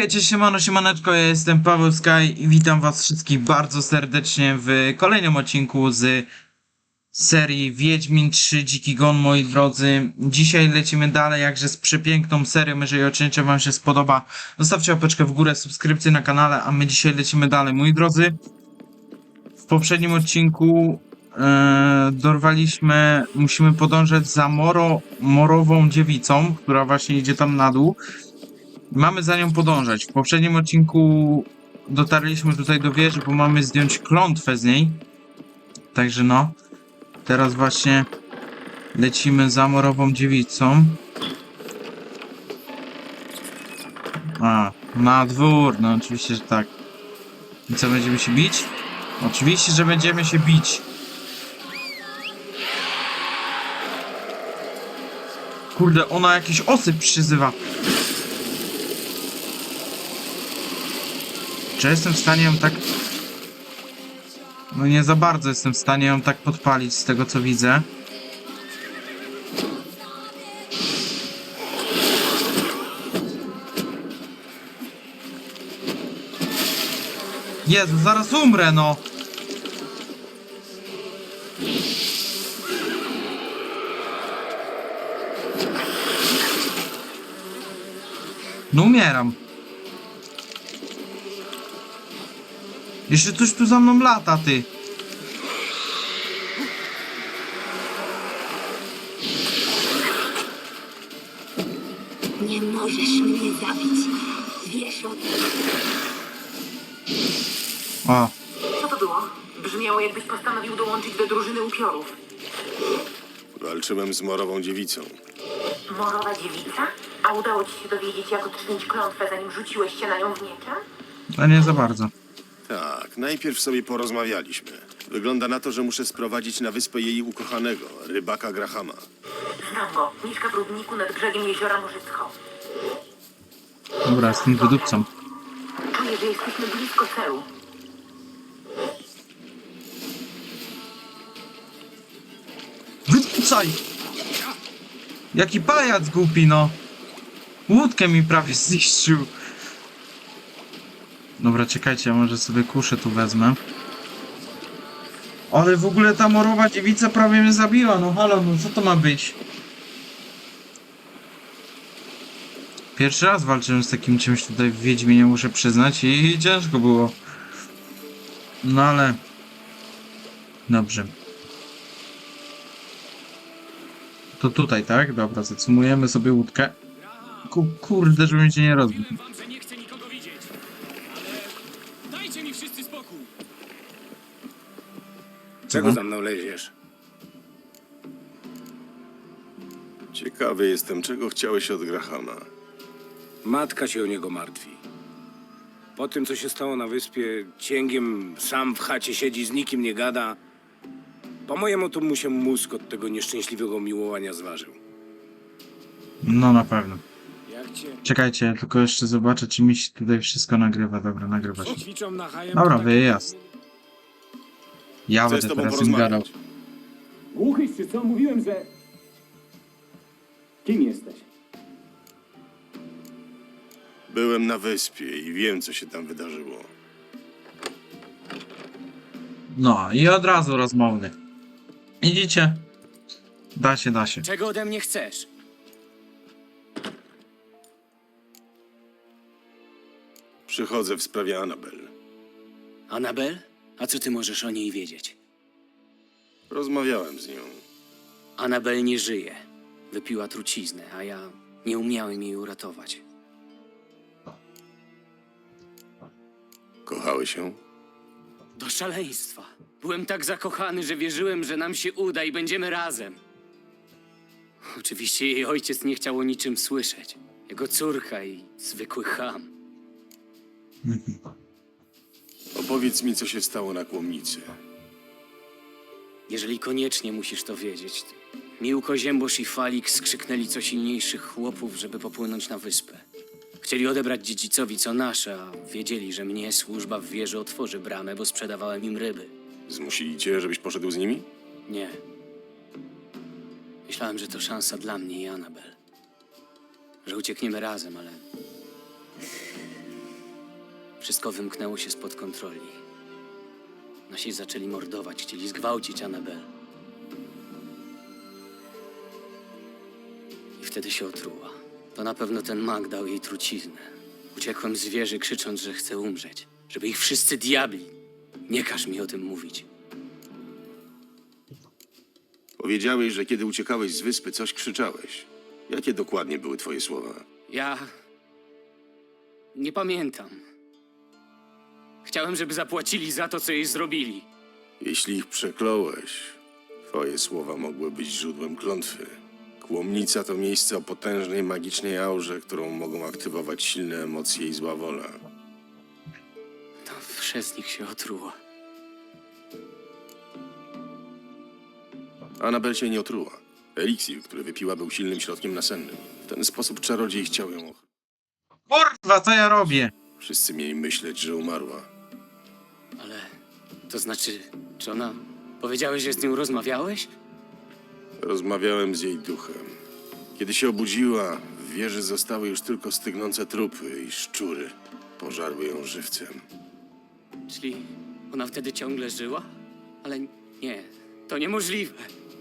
Hejcie, siemano, siemaneczko, ja jestem Paweł Sky i witam was wszystkich bardzo serdecznie w kolejnym odcinku z serii Wiedźmin 3 Dziki Gon, moi drodzy. Dzisiaj lecimy dalej, jakże z przepiękną serią, jeżeli odcięcie wam się spodoba, zostawcie łapeczkę w górę, subskrypcję na kanale, a my dzisiaj lecimy dalej, moi drodzy. W poprzednim odcinku e, dorwaliśmy, musimy podążać za Moro, Morową Dziewicą, która właśnie idzie tam na dół. Mamy za nią podążać. W poprzednim odcinku dotarliśmy tutaj do wieży, bo mamy zdjąć klątwę z niej. Także no. Teraz właśnie lecimy za morową dziewicą. A, na dwór. No oczywiście, że tak. I co, będziemy się bić? Oczywiście, że będziemy się bić. Kurde, ona jakiś osyp przyzywa. Czy jestem w stanie ją tak... No nie za bardzo jestem w stanie ją tak podpalić z tego co widzę. Jezu, zaraz umrę no! No umieram. Jeszcze coś tu za mną lata, ty. Nie możesz mnie zabić. Wiesz o tym. O, Co to było? Brzmiało jakbyś postanowił dołączyć do drużyny upiorów. Walczyłem z morową dziewicą. Morowa dziewica? A udało ci się dowiedzieć, jak odczynić klątwę, zanim rzuciłeś się na nią w mieczem? to nie za bardzo. Najpierw sobie porozmawialiśmy. Wygląda na to, że muszę sprowadzić na wyspę jej ukochanego, rybaka Grahama. Znam go. Mieszka w Rudniku nad brzegiem jeziora Morzycko. Dobra, jestem wydupcą. Czuję, że jesteśmy blisko celu. Wydupcaj! Jaki pajac głupi, no. Łódkę mi prawie zniszczył. Dobra, czekajcie, ja może sobie kuszę tu wezmę. Ale w ogóle ta morowa dziewica prawie mnie zabiła, no halo, no co to ma być? Pierwszy raz walczyłem z takim czymś tutaj w Wiedźminie, muszę przyznać, i ciężko było. No ale... Dobrze. To tutaj, tak? Dobra, zatrzymujemy sobie łódkę. Ku, kurde, żebym cię nie rozbił. Czego za mną leziesz? Ciekawy jestem, czego chciałeś od Grahama. Matka się o niego martwi. Po tym, co się stało na wyspie, cięgiem sam w chacie siedzi, z nikim nie gada. Po mojemu to mu się mózg od tego nieszczęśliwego miłowania zważył. No na pewno. Jak cię Czekajcie, tylko jeszcze zobaczę, czy mi się tutaj wszystko nagrywa. Dobra, nagrywa się. Ćwiczą na hajem. Dobra, tak- wyjazd. Ja Chcę z będę tobą teraz im gadał. porozmawiać. Głuchyś czy co? Mówiłem, że... Kim jesteś? Byłem na wyspie i wiem, co się tam wydarzyło. No i od razu rozmowny. Widzicie? Da się, da się. Czego ode mnie chcesz? Przychodzę w sprawie Anabel. Anabel? A co ty możesz o niej wiedzieć? Rozmawiałem z nią. Anabel nie żyje. Wypiła truciznę, a ja nie umiałem jej uratować. Kochały się? Do szaleństwa. Byłem tak zakochany, że wierzyłem, że nam się uda i będziemy razem. Oczywiście jej ojciec nie chciał o niczym słyszeć. Jego córka i zwykły cham. Opowiedz mi, co się stało na kłomnicy. Jeżeli koniecznie musisz to wiedzieć, Miłko, Ziębosz i Falik skrzyknęli co silniejszych chłopów, żeby popłynąć na wyspę. Chcieli odebrać dziedzicowi co nasze, a wiedzieli, że mnie służba w wieży otworzy bramę, bo sprzedawałem im ryby. Zmusili cię, żebyś poszedł z nimi? Nie. Myślałem, że to szansa dla mnie i Anabel. Że uciekniemy razem, ale Wszystko wymknęło się spod kontroli. Nasi zaczęli mordować, chcieli zgwałcić Anabel. I wtedy się otruła. To na pewno ten mag dał jej truciznę. Uciekłem z wieży, krzycząc, że chcę umrzeć. Żeby ich wszyscy diabli. Nie każ mi o tym mówić. Powiedziałeś, że kiedy uciekałeś z wyspy, coś krzyczałeś. Jakie dokładnie były twoje słowa? Ja. Nie pamiętam. Chciałem, żeby zapłacili za to, co jej zrobili. Jeśli ich przekląłeś, twoje słowa mogły być źródłem klątwy. Kłomnica to miejsce o potężnej magicznej aurze, którą mogą aktywować silne emocje i zła wola. To przez nich się otruła. Anabel się nie otruła. Eliksir, który wypiła, był silnym środkiem nasennym. W ten sposób czarodziej chciał ją ochronić. Kurwa, co ja robię? Wszyscy mieli myśleć, że umarła. Ale to znaczy, czy ona. Powiedziałeś, że z nią rozmawiałeś? Rozmawiałem z jej duchem. Kiedy się obudziła, w wieży zostały już tylko stygnące trupy i szczury. Pożarły ją żywcem. Czyli ona wtedy ciągle żyła? Ale nie, to niemożliwe.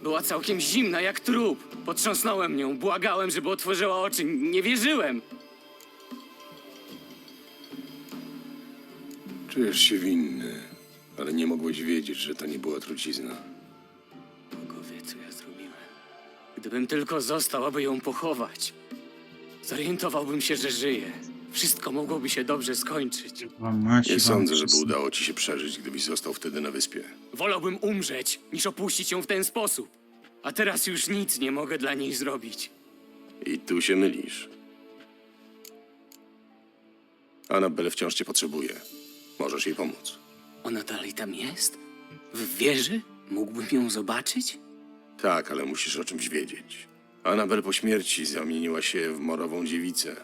Była całkiem zimna jak trup. Potrząsnąłem nią, błagałem, żeby otworzyła oczy. Nie wierzyłem. Czujesz się winny, ale nie mogłeś wiedzieć, że to nie była trucizna. Bogowie, co ja zrobiłem? Gdybym tylko został, aby ją pochować, zorientowałbym się, że żyje. Wszystko mogłoby się dobrze skończyć. Wam macie, Nie wam sądzę, żeby udało ci się przeżyć, gdybyś został wtedy na wyspie. Wolałbym umrzeć, niż opuścić ją w ten sposób. A teraz już nic nie mogę dla niej zrobić. I tu się mylisz. Anabel wciąż cię potrzebuje. Możesz jej pomóc. Ona dalej tam jest? W wieży? Mógłbym ją zobaczyć? Tak, ale musisz o czymś wiedzieć. Anabel po śmierci zamieniła się w morową dziewicę.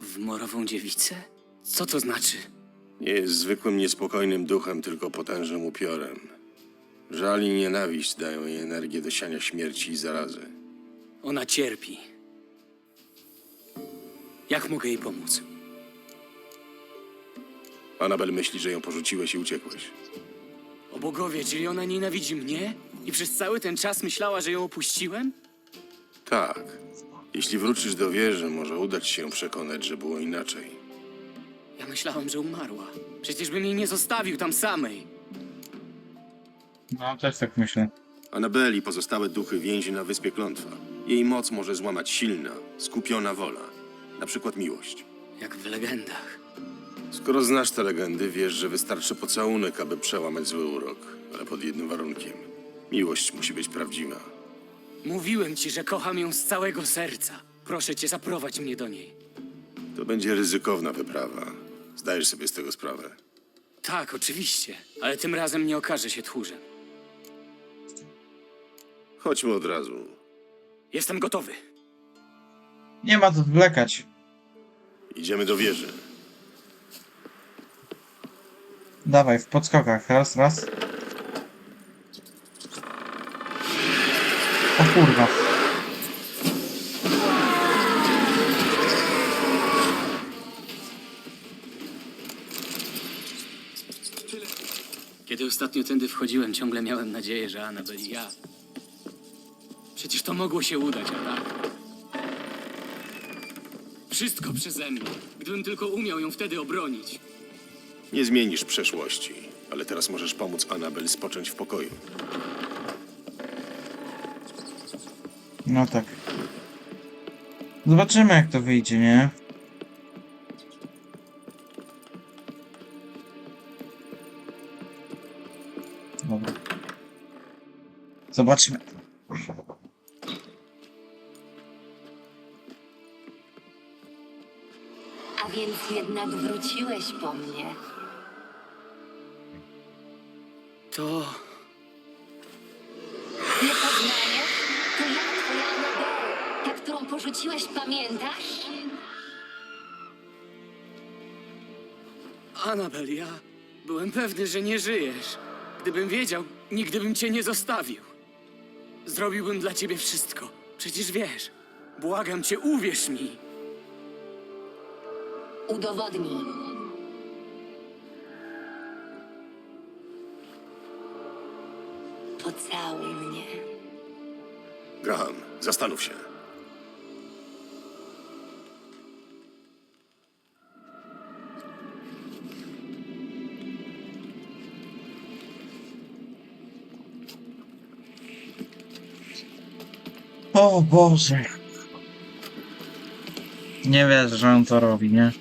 W morową dziewicę? Co to znaczy? Nie jest zwykłym niespokojnym duchem, tylko potężnym upiorem. Żal i nienawiść dają jej energię do siania śmierci i zarazy. Ona cierpi. Jak mogę jej pomóc? Anabel myśli, że ją porzuciłeś i uciekłeś. O bogowie, czyli ona nienawidzi mnie? I przez cały ten czas myślała, że ją opuściłem? Tak. Jeśli wrócisz do wieży, może udać się ją przekonać, że było inaczej. Ja myślałem, że umarła. Przecież bym jej nie zostawił tam samej. No, też tak myślę. Anabel i pozostałe duchy więzi na wyspie Klątwa. Jej moc może złamać silna, skupiona wola. Na przykład miłość. Jak w legendach. Skoro znasz te legendy, wiesz, że wystarczy pocałunek, aby przełamać zły urok. Ale pod jednym warunkiem. Miłość musi być prawdziwa. Mówiłem ci, że kocham ją z całego serca. Proszę cię, zaprowadź mnie do niej. To będzie ryzykowna wyprawa. Zdajesz sobie z tego sprawę. Tak, oczywiście, ale tym razem nie okaże się tchórzem. Chodźmy od razu. Jestem gotowy. Nie ma co zwlekać. Idziemy do wieży. Dawaj, w podskokach. Raz, raz. O kurwa. Kiedy ostatnio tędy wchodziłem, ciągle miałem nadzieję, że Anabel i ja. Przecież to mogło się udać, a tak? Wszystko przeze mnie. Gdybym tylko umiał ją wtedy obronić. Nie zmienisz przeszłości, ale teraz możesz pomóc Anabel spocząć w pokoju. No tak. Zobaczymy jak to wyjdzie, nie? Dobra. Zobaczmy. A więc jednak wróciłeś po mnie. To. Nie poznajesz? To ja, twoja Anabel. Ta, którą porzuciłeś, pamiętasz? Anabel, ja byłem pewny, że nie żyjesz. Gdybym wiedział, nigdy bym cię nie zostawił. Zrobiłbym dla ciebie wszystko. Przecież wiesz. Błagam cię, uwierz mi. Udowodnij. Pocałuj mnie. Graham, zastanów się. O Boże. Nie wierzę, że on to robi, nie?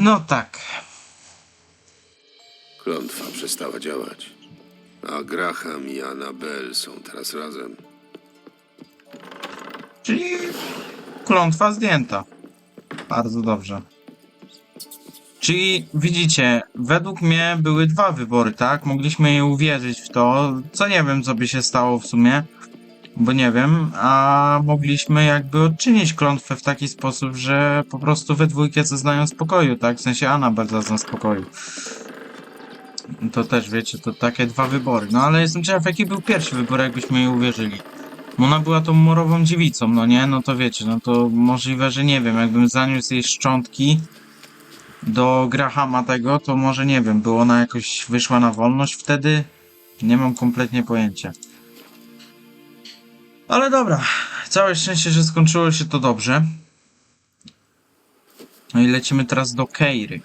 No tak. Klątwa przestała działać. A Graham i Annabel są teraz razem. Czyli klątwa zdjęta. Bardzo dobrze. Czyli widzicie, według mnie były dwa wybory, tak? Mogliśmy uwierzyć w to, co nie wiem, co by się stało w sumie, bo nie wiem, a mogliśmy jakby odczynić klątwę w taki sposób, że po prostu we dwójkę zeznają spokoju, tak? W sensie Anabel zazna spokoju. To też wiecie, to takie dwa wybory. No ale jestem ciekaw, jaki był pierwszy wybór, jakbyśmy jej uwierzyli. Ona była tą morową dziewicą, no nie? No to wiecie, no to możliwe, że nie wiem, jakbym zaniósł jej szczątki do Grahama tego, to może nie wiem, by ona jakoś wyszła na wolność wtedy? Nie mam kompletnie pojęcia. Ale dobra, całe szczęście, że skończyło się to dobrze. No i lecimy teraz do Keiry.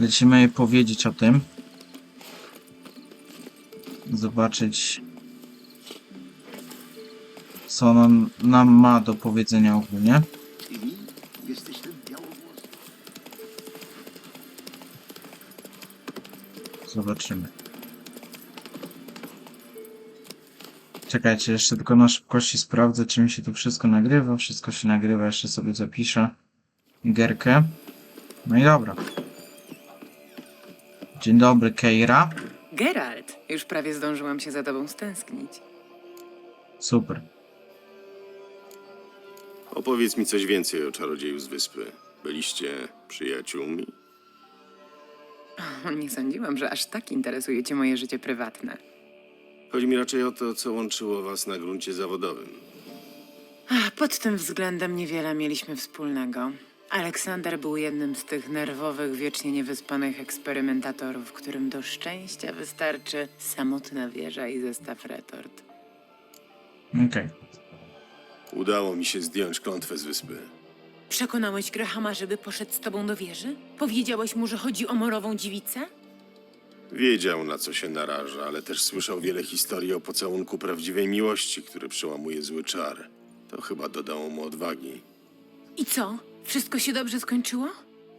Lecimy jej powiedzieć o tym. Zobaczyć co ona nam ma do powiedzenia ogólnie. Zobaczymy. Czekajcie, jeszcze tylko na szybkości sprawdzę, czy mi się tu wszystko nagrywa. Wszystko się nagrywa, jeszcze sobie zapiszę gierkę. No i dobra. Dzień dobry, Keira. Geralt, już prawie zdążyłam się za tobą stęsknić. Super. Opowiedz mi coś więcej o czarodzieju z wyspy. Byliście przyjaciółmi? O, nie sądziłam, że aż tak interesuje cię moje życie prywatne. Chodzi mi raczej o to, co łączyło was na gruncie zawodowym. Ach, Pod tym względem niewiele mieliśmy wspólnego. Aleksander był jednym z tych nerwowych, wiecznie niewyspanych eksperymentatorów, którym do szczęścia wystarczy samotna wieża i zestaw retort. Okej. Udało mi się zdjąć klątwę z wyspy. Przekonałeś Grahama, żeby poszedł z tobą do wieży? Powiedziałeś mu, że chodzi o morową dziewicę? Wiedział, na co się naraża, ale też słyszał wiele historii o pocałunku prawdziwej miłości, który przełamuje zły czar. To chyba dodało mu odwagi. I co? Wszystko się dobrze skończyło?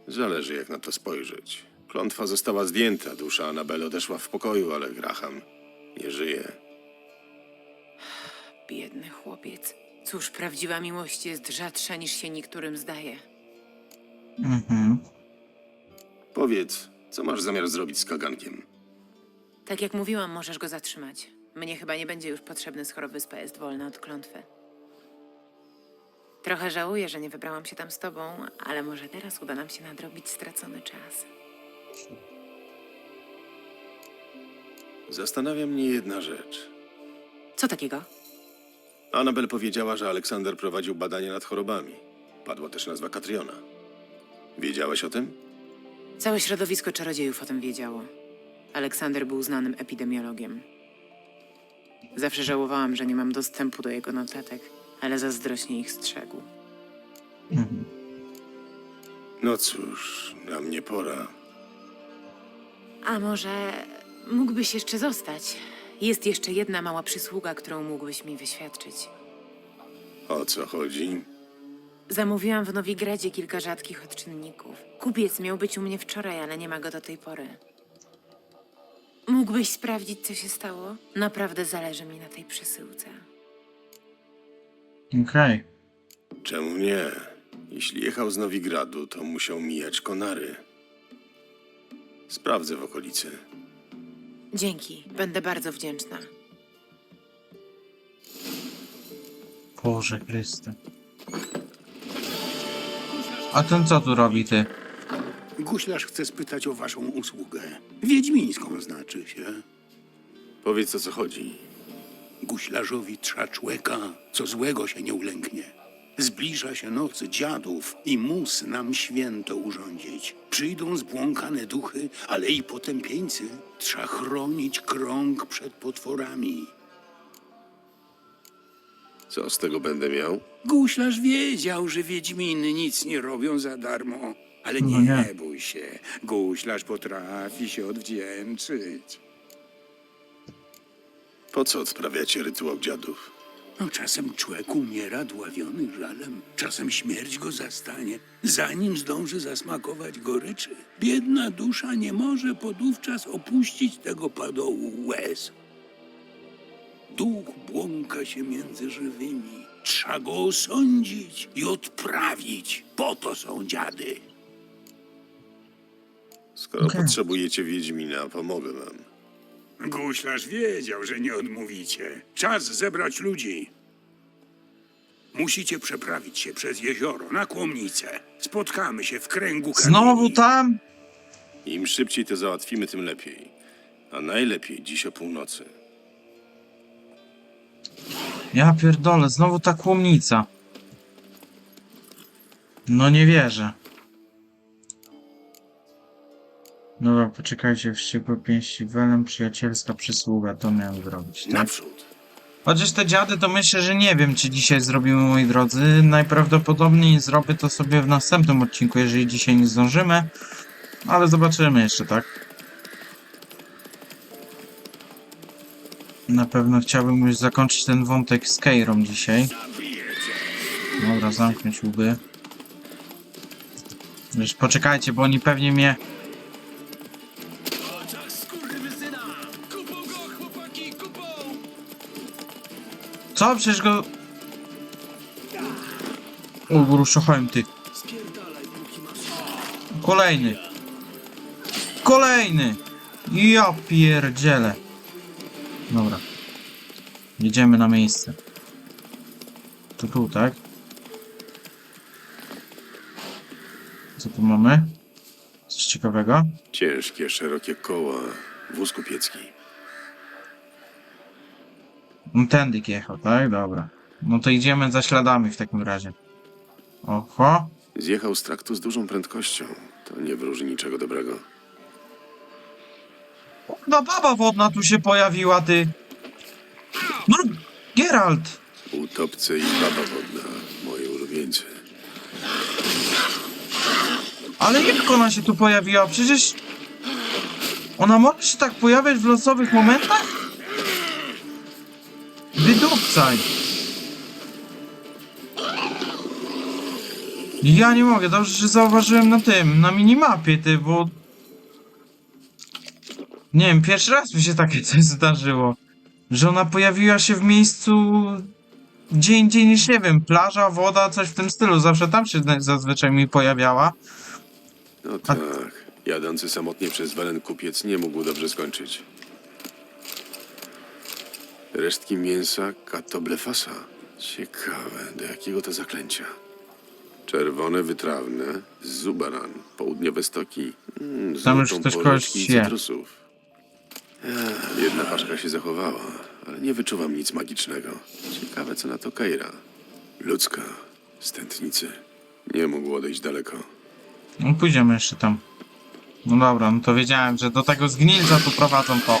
Zależy, jak na to spojrzeć. Klątwa została zdjęta, dusza Anabel odeszła w pokoju, ale Graham nie żyje. Biedny chłopiec. Cóż, prawdziwa miłość jest rzadsza niż się niektórym zdaje. Mhm. Powiedz, co masz zamiar zrobić z kagankiem? Tak jak mówiłam, możesz go zatrzymać. Mnie chyba nie będzie już potrzebny, skoro wyspa jest wolna od klątwy. Trochę żałuję, że nie wybrałam się tam z tobą, ale może teraz uda nam się nadrobić stracony czas. Zastanawia mnie jedna rzecz. Co takiego? Anabel powiedziała, że Aleksander prowadził badania nad chorobami. Padła też nazwa Katriona. Wiedziałeś o tym? Całe środowisko czarodziejów o tym wiedziało. Aleksander był znanym epidemiologiem. Zawsze żałowałam, że nie mam dostępu do jego notatek, ale zazdrośnie ich strzegł. Mhm. No cóż, na mnie pora. A może mógłbyś jeszcze zostać? Jest jeszcze jedna mała przysługa, którą mógłbyś mi wyświadczyć. O co chodzi? Zamówiłam w Nowigradzie kilka rzadkich odczynników. Kupiec miał być u mnie wczoraj, ale nie ma go do tej pory. Mógłbyś sprawdzić, co się stało? Naprawdę zależy mi na tej przesyłce. Okej. Czemu nie? Jeśli jechał z Nowigradu, to musiał mijać Konary. Sprawdzę w okolicy. Dzięki, będę bardzo wdzięczna. Boże Chryste. A ten co tu robi ty? Guślarz chce spytać o waszą usługę. Wiedźmińską znaczy się. Powiedz o co chodzi. Guślarzowi trza człeka, co złego się nie ulęknie. Zbliża się noc dziadów i mus nam święto urządzić. Przyjdą zbłąkane duchy, ale i potępieńcy. Trza chronić krąg przed potworami. Co z tego będę miał? Guślarz wiedział, że Wiedźminy nic nie robią za darmo. Ale No nie, nie. bój się, guślarz potrafi się odwdzięczyć. Po co odprawiacie rytuał dziadów? No, czasem człowiek umiera dławiony żalem, czasem śmierć go zastanie, zanim zdąży zasmakować goryczy. Biedna dusza nie może podówczas opuścić tego padołu łez. Duch błąka się między żywymi. Trzeba go osądzić i odprawić. Po to są dziady. Skoro Okej. potrzebujecie Wiedźmina, pomogę wam. Guślarz wiedział, że nie odmówicie. Czas zebrać ludzi. Musicie przeprawić się przez jezioro na Kłomnicę. Spotkamy się w kręgu kamieni. Znowu tam? Im szybciej to załatwimy, tym lepiej. A najlepiej dziś o północy. Ja pierdolę, znowu ta kłomnica. No nie wierzę. Dobra, poczekajcie, wściekłe pięści welem, przyjacielska przysługa, to miałem zrobić, tak? Naprzód. Chociaż te dziady to myślę, że nie wiem, czy dzisiaj zrobimy, moi drodzy. Najprawdopodobniej zrobię to sobie w następnym odcinku, jeżeli dzisiaj nie zdążymy. Ale zobaczymy jeszcze, tak? Na pewno chciałbym już zakończyć ten wątek z Keirą dzisiaj. Dobra, zamknąć łby. Już poczekajcie, bo oni pewnie mnie... Co? Przecież go... O, ty. Kolejny. Kolejny. Ja pierdzielę. Dobra. Jedziemy na miejsce. To tu, tak? Co tu mamy? Coś ciekawego? Ciężkie, szerokie koła, wóz kupiecki. No tędy jechał, tak? Dobra. No to idziemy za śladami w takim razie. Oho. Zjechał z traktu z dużą prędkością. To nie wróży niczego dobrego. No baba wodna tu się pojawiła, ty. No, Geralt. Utopce i baba wodna, moje ulubieńcy. Ale jak ona się tu pojawiła? Przecież... Ona może się tak pojawiać w losowych momentach? Wydupcaj. Ja nie mogę, dobrze, że zauważyłem na tym, na minimapie, ty, bo... Nie wiem, pierwszy raz mi się takie coś zdarzyło. Że ona pojawiła się w miejscu... Gdzie indziej niż, nie wiem, plaża, woda, coś w tym stylu. Zawsze tam się zazwyczaj mi pojawiała. No tak, jadący samotnie przez Welen kupiec nie mógł dobrze skończyć. Resztki mięsa katoblefasa. Ciekawe, do jakiego to zaklęcia. Czerwone wytrawne, zubaran, południowe stoki. Mm, Tam już ktoś kogoś Jedna paszka się zachowała, ale nie wyczuwam nic magicznego. Ciekawe, co na to Keira. Ludzka, stętnicy. Nie mógł odejść daleko. No pójdziemy jeszcze tam. No dobra, no to wiedziałem, że do tego zgnilca tu prowadzą to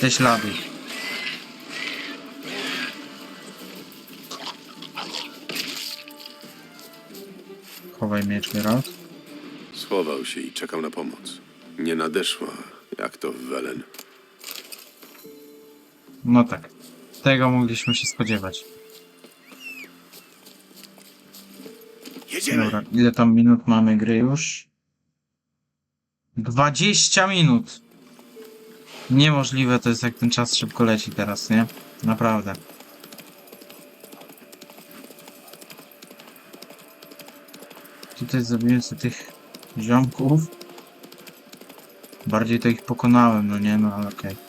te ślady. Chowaj miecz, Geralt. Schował się i czekał na pomoc. Nie nadeszła, jak to w Welen. No tak. Tego mogliśmy się spodziewać. Jedziemy. Dobra, ile tam minut mamy gry już? 20 minut. Niemożliwe to jest, jak ten czas szybko leci teraz, nie? Naprawdę. Tutaj zabiłem sobie tych ziomków. Bardziej to ich pokonałem, no nie? No ale okej.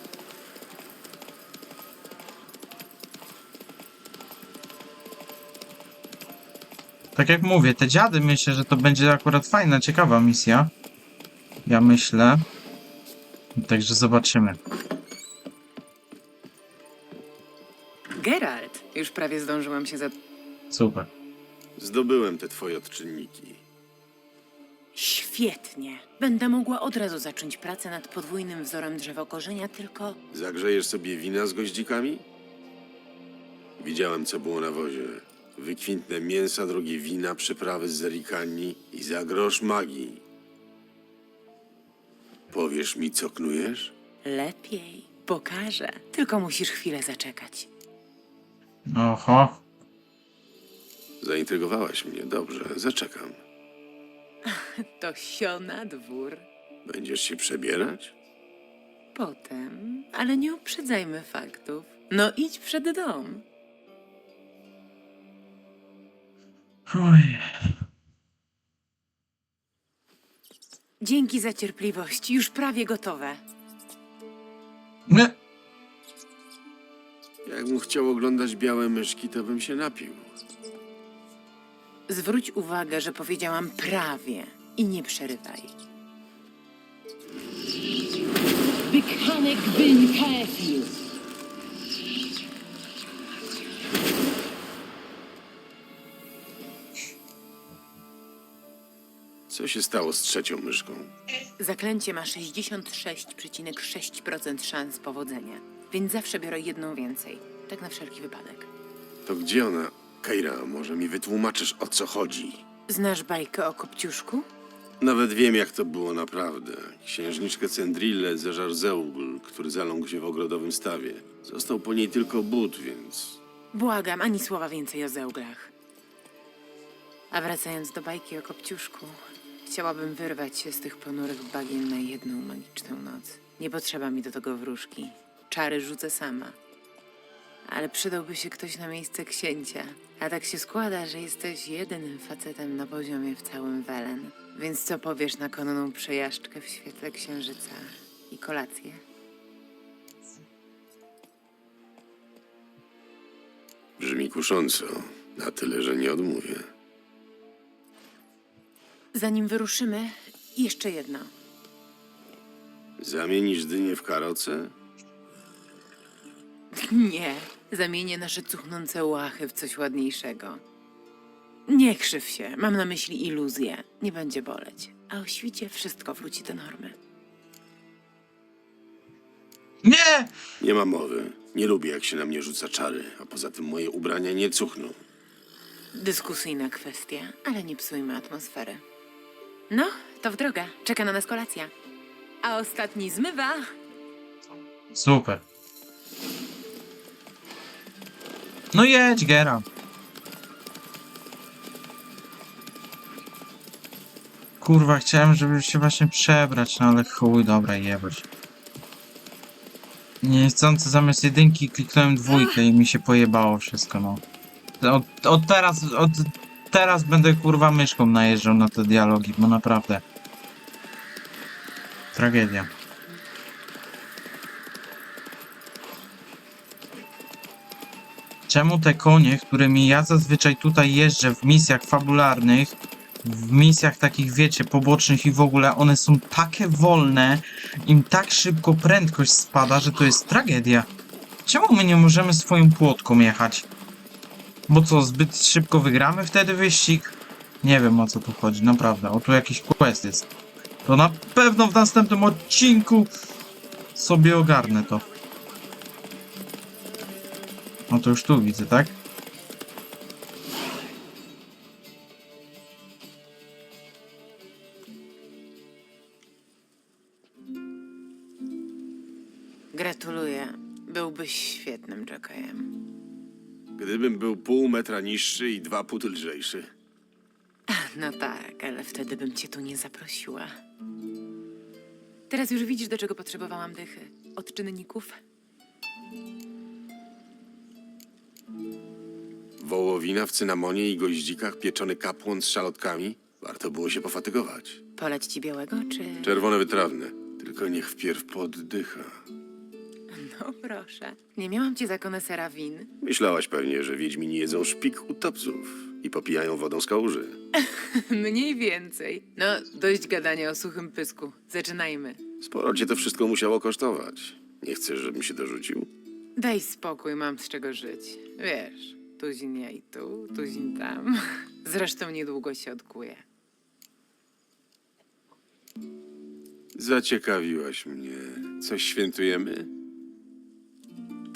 Tak jak mówię, te dziady myślę, że to będzie akurat fajna, ciekawa misja. Ja myślę. Także zobaczymy. Geralt, już prawie zdążyłam się za... Super. Zdobyłem te twoje odczynniki. Świetnie. Będę mogła od razu zacząć pracę nad podwójnym wzorem drzewokorzenia, tylko... Zagrzejesz sobie wina z goździkami? Widziałem, co było na wozie. Wykwintne mięsa, drogie wina, przyprawy z zerikani i za grosz magii. Powiesz mi, co knujesz? Lepiej. Pokażę. Tylko musisz chwilę zaczekać. Oho. Zaintrygowałaś mnie, dobrze, zaczekam. To sio na dwór. Będziesz się przebierać? Potem, ale nie uprzedzajmy faktów. No idź przed dom. Oj. Dzięki za cierpliwość. Już prawie gotowe. Nie. Jakbym chciał oglądać białe myszki, to bym się napił. Zwróć uwagę, że powiedziałam prawie i nie przerywaj. Wykanek byn Kefir. Co się stało z trzecią myszką? Zaklęcie ma 66,6% szans powodzenia, więc zawsze biorę jedną więcej. Tak na wszelki wypadek. To gdzie ona? Keira, może mi wytłumaczysz, o co chodzi? Znasz bajkę o Kopciuszku? Nawet wiem, jak to było naprawdę. Księżniczkę Cendrillę zeżarł Zeugl, który zaląkł się w ogrodowym stawie. Został po niej tylko but, więc... Błagam, ani słowa więcej o zełglach. A wracając do bajki o Kopciuszku, chciałabym wyrwać się z tych ponurych bagien na jedną magiczną noc. Nie potrzeba mi do tego wróżki. Czary rzucę sama. Ale przydałby się ktoś na miejsce księcia. A tak się składa, że jesteś jedynym facetem na poziomie w całym Welen. Więc co powiesz na konną przejażdżkę w świetle księżyca i kolację? Brzmi kusząco. Na tyle, że nie odmówię. Zanim wyruszymy, jeszcze jedno. Zamienisz dynię w karoce? Nie, zamienię nasze cuchnące łachy w coś ładniejszego. Nie krzyw się, mam na myśli iluzję. Nie będzie boleć. A o świcie wszystko wróci do normy. Nie! Nie ma mowy. Nie lubię, jak się na mnie rzuca czary, a poza tym moje ubrania nie cuchną. Dyskusyjna kwestia, ale nie psujmy atmosfery. No, to w drogę. Czeka na nas kolacja. A ostatni zmywa. Super. No jedź, Gera. Kurwa, chciałem, żeby się właśnie przebrać, no ale chuj, dobra, jebać. Niechcący zamiast jedynki kliknąłem dwójkę i mi się pojebało wszystko, no. Od, od teraz, od teraz będę kurwa myszką najeżdżał na te dialogi, bo naprawdę. Tragedia. Czemu te konie, którymi ja zazwyczaj tutaj jeżdżę w misjach fabularnych, w misjach takich, wiecie, pobocznych i w ogóle, one są takie wolne, im tak szybko prędkość spada, że to jest tragedia. Czemu my nie możemy swoją płotką jechać? Bo co, zbyt szybko wygramy wtedy wyścig? Nie wiem o co tu chodzi, naprawdę. O tu jakiś quest jest. To na pewno w następnym odcinku sobie ogarnę to. No to już tu widzę, tak? Pół metra niższy i dwa pół lżejszy. No tak, ale wtedy bym cię tu nie zaprosiła. Teraz już widzisz, do czego potrzebowałam dychy. od czynników. Wołowina w cynamonie i goździkach, pieczony kapłon z szalotkami. Warto było się pofatygować. Poleć ci białego, czy... Czerwone wytrawne. Tylko niech wpierw poddycha. No proszę. Nie miałam cię za konesera win. Myślałaś pewnie, że wiedźmini jedzą szpik utopców i popijają wodą z kałuży. Mniej więcej. No, dość gadania o suchym pysku. Zaczynajmy. Sporo cię to wszystko musiało kosztować. Nie chcesz, żebym się dorzucił? Daj spokój, mam z czego żyć. Wiesz, tuzin ja i tu, tuzin tam. Zresztą niedługo się odkuję. Zaciekawiłaś mnie. Coś świętujemy?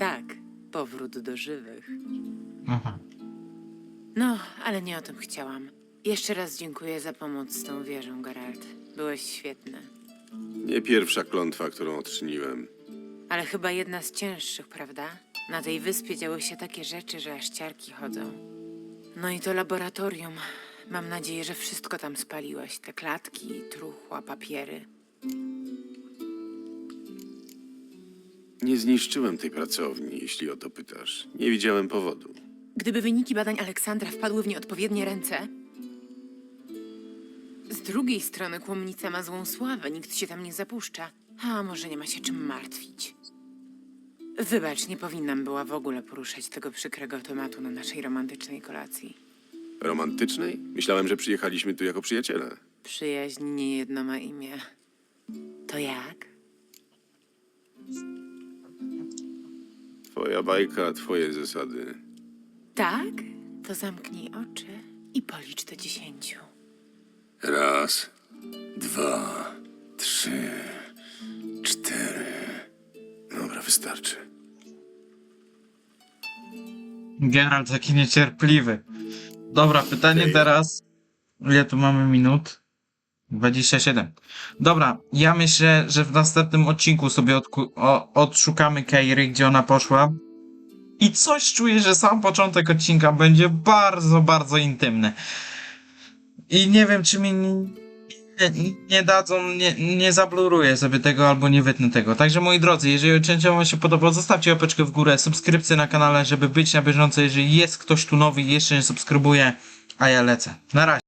Tak, powrót do żywych. Aha. No, ale nie o tym chciałam. Jeszcze raz dziękuję za pomoc z tą wieżą, Geralt. Byłeś świetny. Nie pierwsza klątwa, którą odczyniłem. Ale chyba jedna z cięższych, prawda? Na tej wyspie działy się takie rzeczy, że aż ciarki chodzą. No i to laboratorium. Mam nadzieję, że wszystko tam spaliłeś. Te klatki, truchła, papiery. Nie zniszczyłem tej pracowni, jeśli o to pytasz. Nie widziałem powodu. Gdyby wyniki badań Aleksandra wpadły w nieodpowiednie ręce. Z drugiej strony kłomnica ma złą sławę, nikt się tam nie zapuszcza. A może nie ma się czym martwić. Wybacz, nie powinnam była w ogóle poruszać tego przykrego tematu na naszej romantycznej kolacji. Romantycznej? Myślałem, że przyjechaliśmy tu jako przyjaciele. Przyjaźń nie jedno ma imię. To jak? Twoja bajka, twoje zasady. Tak? To zamknij oczy i policz do dziesięciu. Raz, dwa, trzy, cztery. Dobra, wystarczy. Geralt taki niecierpliwy. Dobra, pytanie Ej. teraz. Ile tu mamy minut? 27. Dobra, ja myślę, że w następnym odcinku sobie o- odszukamy Keiry, gdzie ona poszła. I coś czuję, że sam początek odcinka będzie bardzo, bardzo intymny. I nie wiem, czy mi nie, nie, dadzą, nie, nie zabluruję sobie tego albo nie wytnę tego. Także moi drodzy, jeżeli odcinek wam się podobał, zostawcie łapeczkę w górę, subskrypcję na kanale, żeby być na bieżąco, jeżeli jest ktoś tu nowy i jeszcze nie subskrybuje, a ja lecę. Na razie.